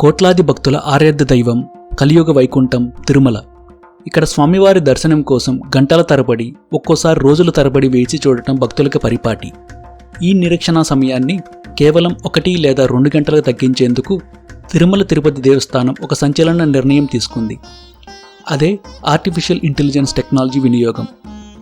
కోట్లాది భక్తుల ఆరాధ్య దైవం కలియుగ వైకుంఠం తిరుమల. ఇక్కడ స్వామివారి దర్శనం కోసం గంటల తరబడి ఒక్కోసారి రోజుల తరబడి వేచి చూడటం భక్తులకు పరిపాటి. ఈ నిరీక్షణ సమయాన్ని కేవలం ఒకటి లేదా రెండు గంటలకు తగ్గించేందుకు తిరుమల తిరుపతి దేవస్థానం ఒక సంచలన నిర్ణయం తీసుకుంది. అదే ఆర్టిఫిషియల్ ఇంటెలిజెన్స్ టెక్నాలజీ వినియోగం.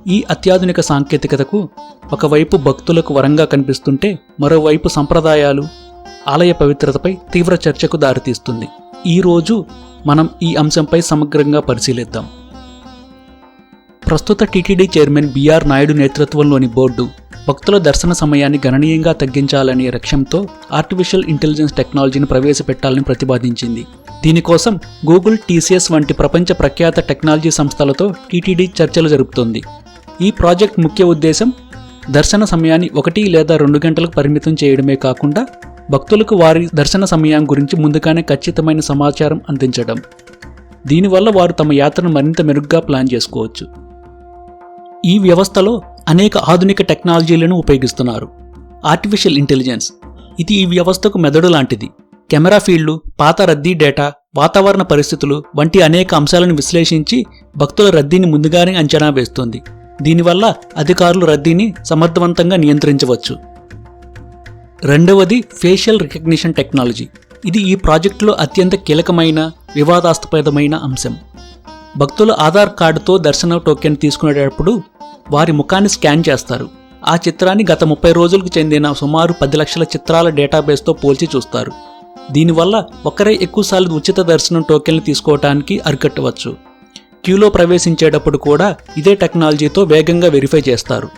ఈ అత్యాధునిక సాంకేతికతకు ఒకవైపు భక్తులకు వరంగా కనిపిస్తుంటే మరోవైపు సంప్రదాయాలు ఆలయ పవిత్రతపై తీవ్ర చర్చకు దారితీస్తుంది. ఈరోజు మనం ఈ అంశంపై సమగ్రంగా పరిశీలిద్దాం. ప్రస్తుత టీటీడీ చైర్మన్ బీఆర్ నాయుడు నేతృత్వంలోని బోర్డు భక్తుల దర్శన సమయాన్ని గణనీయంగా తగ్గించాలనే లక్ష్యంతో ఆర్టిఫిషియల్ ఇంటెలిజెన్స్ టెక్నాలజీని ప్రవేశపెట్టాలని ప్రతిపాదించింది. దీనికోసం గూగుల్ టీసీఎస్ వంటి ప్రపంచ ప్రఖ్యాత టెక్నాలజీ సంస్థలతో టీటీడీ చర్చలు జరుపుతోంది. ఈ ప్రాజెక్ట్ ముఖ్య ఉద్దేశం దర్శన సమయాన్ని ఒకటి లేదా రెండు గంటలకు పరిమితం చేయడమే కాకుండా భక్తులకు వారి దర్శన సమయం గురించి ముందుగానే ఖచ్చితమైన సమాచారం అందించడం. దీనివల్ల వారు తమ యాత్రను మరింత మెరుగ్గా ప్లాన్ చేసుకోవచ్చు. ఈ వ్యవస్థలో అనేక ఆధునిక టెక్నాలజీలను ఉపయోగిస్తున్నారు. Artificial intelligence. ఇది ఈ వ్యవస్థకు మెదడు లాంటిది. కెమెరా ఫీల్డ్లు పాత రద్దీ డేటా వాతావరణ పరిస్థితులు వంటి అనేక అంశాలను విశ్లేషించి భక్తుల రద్దీని ముందుగానే అంచనా వేస్తుంది. దీనివల్ల అధికారులు రద్దీని సమర్థవంతంగా నియంత్రించవచ్చు. రెండవది ఫేషియల్ రికగ్నిషన్ టెక్నాలజీ ఇది ఈ ప్రాజెక్టులో అత్యంత కీలకమైన వివాదాస్పదమైన అంశం. భక్తులు ఆధార్ కార్డుతో దర్శన టోకెన్ తీసుకునేటప్పుడు వారి ముఖాన్ని స్కాన్ చేస్తారు. ఆ చిత్రాన్ని గత ముప్పై రోజులకు చెందిన సుమారు పది లక్షల చిత్రాల డేటాబేస్తో పోల్చి చూస్తారు. దీనివల్ల ఒకరే ఎక్కువసార్లు ఉచిత దర్శనం టోకెన్లు తీసుకోవటానికి అరికట్టవచ్చు. క్యూలో ప్రవేశించేటప్పుడు కూడా ఇదే టెక్నాలజీతో వేగంగా వెరిఫై చేస్తారు.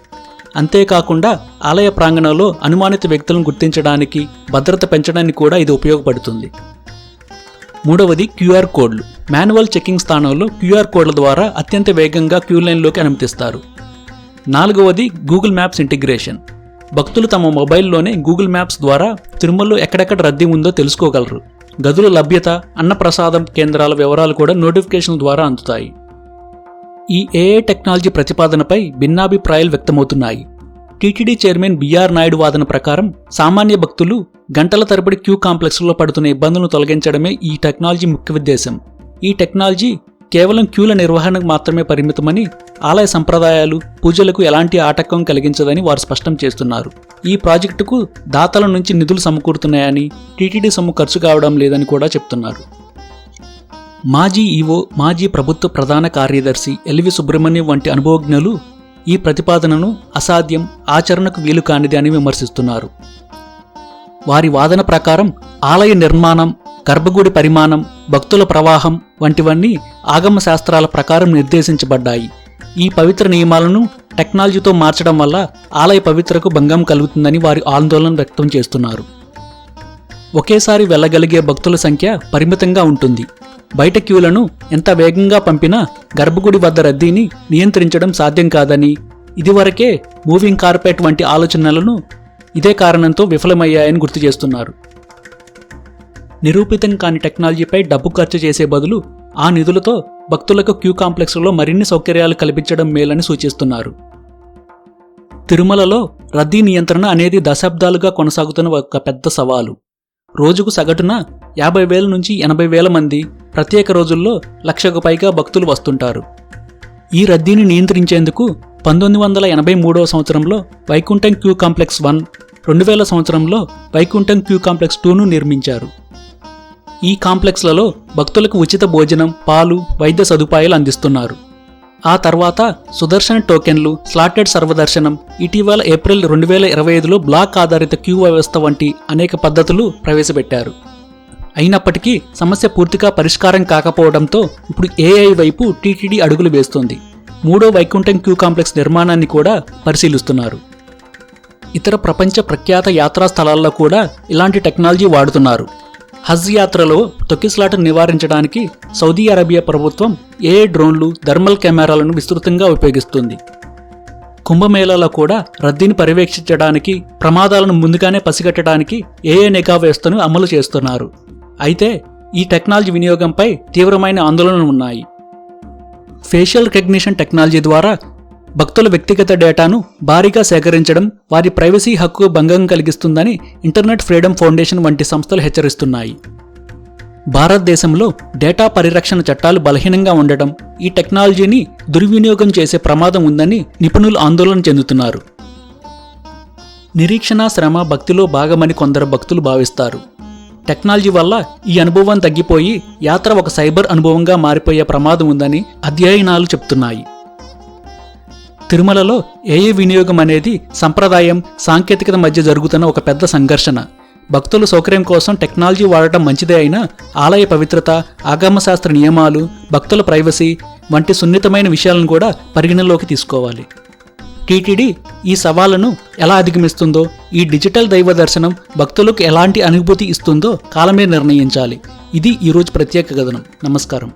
అంతేకాకుండా ఆలయ ప్రాంగణంలో అనుమానిత వ్యక్తులను గుర్తించడానికి భద్రత పెంచడానికి కూడా ఇది ఉపయోగపడుతుంది. మూడవది క్యూఆర్ కోడ్లు. మాన్యువల్ చెకింగ్ స్థానంలో క్యూఆర్ కోడ్ల ద్వారా అత్యంత వేగంగా క్యూ లైన్లోకి అనుమతిస్తారు. నాలుగవది గూగుల్ మ్యాప్స్ ఇంటిగ్రేషన్. భక్తులు తమ మొబైల్లోనే గూగుల్ మ్యాప్స్ ద్వారా తిరుమలలో ఎక్కడెక్కడ రద్దీ ఉందో తెలుసుకోగలరు. గదుల లభ్యత అన్నప్రసాదం కేంద్రాల వివరాలు కూడా నోటిఫికేషన్ ద్వారా అందుతాయి. ఈ ఏఐ టెక్నాలజీ ప్రతిపాదనపై భిన్నాభిప్రాయాలు వ్యక్తమవుతున్నాయి. టీటీడీ చైర్మన్ బీఆర్ నాయుడు వాదన ప్రకారం సామాన్య భక్తులు గంటల తరబడి క్యూ కాంప్లెక్స్లో పడుతున్న ఇబ్బందులను తొలగించడమే ఈ టెక్నాలజీ ముఖ్య ఉద్దేశం. ఈ టెక్నాలజీ కేవలం క్యూల నిర్వహణకు మాత్రమే పరిమితమని ఆలయ సంప్రదాయాలు పూజలకు ఎలాంటి ఆటంకం కలిగించదని వారు స్పష్టం చేస్తున్నారు. ఈ ప్రాజెక్టుకు దాతల నుంచి నిధులు సమకూరుతున్నాయని టీటీడీ సొమ్ము ఖర్చు కావడం లేదని కూడా చెప్తున్నారు. మాజీ ఈవో మాజీ ప్రభుత్వ ప్రధాన కార్యదర్శి ఎల్వి సుబ్రహ్మణ్యం వంటి అనుభవజ్ఞులు ఈ ప్రతిపాదనను అసాధ్యం ఆచరణకు వీలు కానిది అని విమర్శిస్తున్నారు. వారి వాదన ప్రకారం ఆలయ నిర్మాణం గర్భగుడి పరిమాణం భక్తుల ప్రవాహం వంటివన్నీ ఆగమ శాస్త్రాల ప్రకారం నిర్దేశించబడ్డాయి. ఈ పవిత్ర నియమాలను టెక్నాలజీతో మార్చడం వల్ల ఆలయ పవిత్రకు భంగం కలుగుతుందని వారి ఆందోళన వ్యక్తం చేస్తున్నారు. ఒకేసారి వెళ్ళగలిగే భక్తుల సంఖ్య పరిమితంగా ఉంటుంది. బయట క్యూలను ఎంత వేగంగా పంపినా గర్భగుడి వద్ద రద్దీని నియంత్రించడం సాధ్యం కాదని. ఇదివరకే మూవింగ్ కార్పెట్ వంటి ఆలోచనలను ఇదే కారణంతో విఫలమయ్యాయని గుర్తు చేస్తున్నారు. నిరూపితం కాని టెక్నాలజీపై డబ్బు ఖర్చు చేసే బదులు ఆ నిధులతో భక్తులకు క్యూ కాంప్లెక్స్లో మరిన్ని సౌకర్యాలు కల్పించడం మేలని సూచిస్తున్నారు. తిరుమలలో రద్దీ నియంత్రణ అనేది దశాబ్దాలుగా కొనసాగుతున్న ఒక పెద్ద సవాలు. రోజుకు సగటున యాభై వేల నుంచి ఎనభై వేల మంది ప్రత్యేక రోజుల్లో లక్షకు పైగా భక్తులు వస్తుంటారు. ఈ రద్దీని నియంత్రించేందుకు పంతొమ్మిది వందల ఎనభై మూడవ సంవత్సరంలో వైకుంఠం క్యూ కాంప్లెక్స్ వన్ రెండు వేల సంవత్సరంలో వైకుంఠం క్యూ కాంప్లెక్స్ టూను నిర్మించారు. ఈ కాంప్లెక్స్లలో భక్తులకు ఉచిత భోజనం పాలు వైద్య సదుపాయాలు అందిస్తున్నారు. ఆ తర్వాత సుదర్శన్ టోకెన్లు స్లాటెడ్ సర్వదర్శనం ఇటీవల ఏప్రిల్ రెండు వేల ఇరవై ఐదులో బ్లాక్ ఆధారిత క్యూ వ్యవస్థ వంటి అనేక పద్ధతులు ప్రవేశపెట్టారు. అయినప్పటికీ సమస్య పూర్తిగా పరిష్కారం కాకపోవడంతో ఇప్పుడు ఏఐ వైపు టీటీడీ అడుగులు వేస్తోంది. మూడో వైకుంఠం క్యూ కాంప్లెక్స్ నిర్మాణాన్ని కూడా పరిశీలిస్తున్నారు. ఇతర ప్రపంచ ప్రఖ్యాత యాత్రా స్థలాల్లో కూడా ఇలాంటి టెక్నాలజీ వాడుతున్నారు. హజ్ యాత్రలో తొక్కిసలాటను నివారించడానికి సౌదీ అరేబియా ప్రభుత్వం ఏ డ్రోన్లు థర్మల్ కెమెరాలను విస్తృతంగా ఉపయోగిస్తుంది. కుంభమేళాలో కూడా రద్దీని పర్యవేక్షించడానికి ప్రమాదాలను ముందుగానే పసిగట్టడానికి ఏఏ నిఘా వ్యవస్థను అమలు చేస్తున్నారు. అయితే ఈ టెక్నాలజీ వినియోగంపై తీవ్రమైన ఆందోళనలు ఉన్నాయి. ఫేషియల్ రికగ్నిషన్ టెక్నాలజీ ద్వారా భక్తుల వ్యక్తిగత డేటాను భారీగా సేకరించడం వారి ప్రైవసీ హక్కు భంగం కలిగిస్తుందని ఇంటర్నెట్ ఫ్రీడమ్ ఫౌండేషన్ వంటి సంస్థలు హెచ్చరిస్తున్నాయి. భారతదేశంలో డేటా పరిరక్షణ చట్టాలు బలహీనంగా ఉండటం ఈ టెక్నాలజీని దుర్వినియోగం చేసే ప్రమాదం ఉందని నిపుణులు ఆందోళన చెందుతున్నారు. నిరీక్షణ శ్రమ భక్తిలో భాగమని కొందరు భక్తులు భావిస్తారు. టెక్నాలజీ వల్ల ఈ అనుభవం తగ్గిపోయి యాత్ర ఒక సైబర్ అనుభవంగా మారిపోయే ప్రమాదం ఉందని అధ్యయనాలు చెప్తున్నాయి. తిరుమలలో ఏఏ వినియోగం అనేది సంప్రదాయం సాంకేతికత మధ్య జరుగుతున్న ఒక పెద్ద సంఘర్షణ. భక్తుల సౌకర్యం కోసం టెక్నాలజీ వాడటం మంచిదే అయినా ఆలయ పవిత్రత ఆగమశాస్త్ర నియమాలు భక్తుల ప్రైవసీ వంటి సున్నితమైన విషయాలను కూడా పరిగణలోకి తీసుకోవాలి. టీటీడీ ఈ సవాళ్ళను ఎలా అధిగమిస్తుందో ఈ డిజిటల్ దైవ దర్శనం భక్తులకు ఎలాంటి అనుభూతి ఇస్తుందో కాలమే నిర్ణయించాలి. ఇది ఈరోజు ప్రత్యేక కథనం నమస్కారం.